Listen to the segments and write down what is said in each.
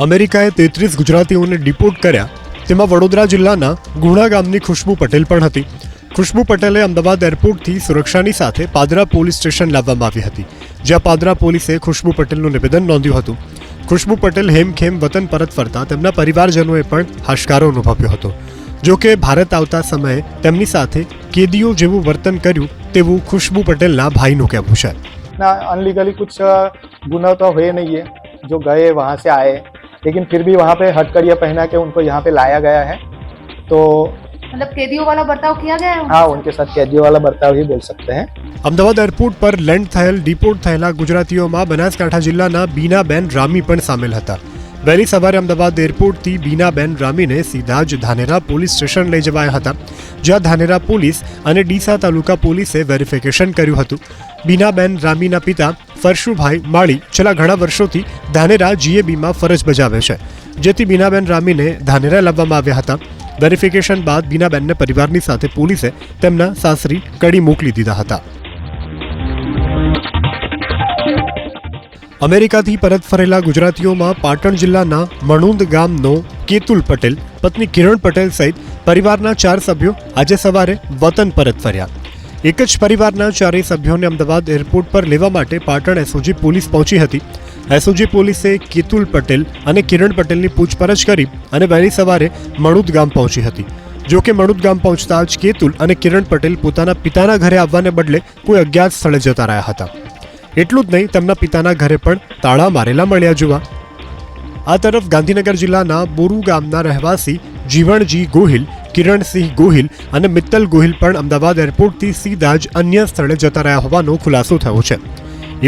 અમેરિકાએ તેત્રીસ ગુજરાતીઓને ડિપોર્ટ કર્યા. તેમાં વડોદરા જિલ્લાના ગુણા ગામની ખુશ્બુ પટેલ પણ હતી. ખુશ્બુ પટેલે અમદાવાદ એરપોર્ટથી સુરક્ષાની સાથે પાદરા પોલીસ સ્ટેશન લાવવામાં આવી હતી, જ્યાં પાદરા પોલીસે ખુશ્બુ પટેલનું નિવેદન નોંધ્યું હતું. ખુશ્બુ પટેલ હેમખેમ વતન પરત ફરતા તેમના પરિવારજનોએ પણ હાશકારો અનુભવ્યો હતો. જો કે ભારત આવતા સમયે તેમની સાથે કેદીઓ જેવું વર્તન કર્યું તેવું ખુશ્બુ પટેલના ભાઈનું કહેવું છે. અનલીગલી કુછ ગુના તો હોય નહીં જો ગયે વહાં સે આયે लेकिन फिर भी वहाँ पे हथकड़ियाँ पहना के उनको यहाँ पे लाया गया है तो मतलब कैदियों वाला बर्ताव किया गया है हाँ उनके साथ कैदियों वाला बर्ताव ही बोल सकते हैं અમદાવાદ એરપોર્ટ પર લેન્ડ થયેલ ડિપોર્ટ થયેલા ગુજરાતીઓમાં બનાસકાંઠા જિલ્લાના બીનાબેન રામી પણ સામેલ હતા વહેલી સવારે અમદાવાદ એરપોર્ટથી બીનાબેન રામીને સીધા જ ધાનેરા પોલીસ સ્ટેશન લઈ જવાયા હતા જ્યાં ધાનેરા પોલીસ અને ડીસા તાલુકા પોલીસે વેરિફિકેશન કર્યું હતું બીનાબેન રામીના પિતા ફરશુભાઈ માળી છેલ્લા ઘણા વર્ષોથી ધાનેરા જીએબીમાં ફરજ બજાવે છે, જેથી બીનાબેન રામીને ધાનેરા લાવવામાં આવ્યા હતા. વેરિફિકેશન બાદ બીનાબેનને પરિવારની સાથે પોલીસે તેમના સાસરી કડી મોકલી દીધા હતા. અમેરિકાથી પરત ફરેલા ગુજરાતીઓમાં પાટણ જિલ્લાના મણુંદ ગામનો કેતુલ પટેલ, પત્ની કિરણ પટેલ સહિત પરિવારના ચાર સભ્યો આજે સવારે વતન પરત ફર્યા. એક જ પરિવારના ચારેય સભ્યોને અમદાવાદ એરપોર્ટ પર લેવા માટે પાટણ એસઓજી પોલીસ પહોંચી હતી. એસઓજી પોલીસે કેતુલ પટેલ અને કિરણ પટેલની પૂછપરછ કરી અને વહેલી સવારે મણુદ ગામ પહોંચી હતી. જો કે મણુદ ગામ પહોંચતા જ કેતુલ અને કિરણ પટેલ પોતાના પિતાના ઘરે આવવાને બદલે કોઈ અજ્ઞાત સ્થળે જતા રહ્યા હતા. એટલું જ નહીં, તેમના પિતાના ઘરે પણ તાળા મારેલા મળ્યા જોવા. આ તરફ ગાંધીનગર જિલ્લાના બોરુ ગામના રહેવાસી જીવણજી ગોહિલ કિરણસિંહ ગોહિલ અને મિત્તલ ગોહિલ પણ અમદાવાદ એરપોર્ટથી સીધા જ અન્ય સ્થળે જતા રહ્યા હોવાનો ખુલાસો થયો છે.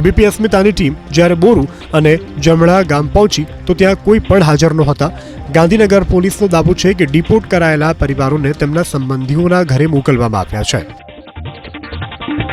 એબીપી અસ્મિતાની ટીમ જ્યારે બોરુ અને જમણા ગામ પહોંચી, તો ત્યાં કોઈ પણ હાજર નહોતા. ગાંધીનગર પોલીસનો દાવો છે કે ડિપોર્ટ કરાયેલા પરિવારોને તેમના સંબંધીઓના ઘરે મોકલવામાં આવ્યા છે.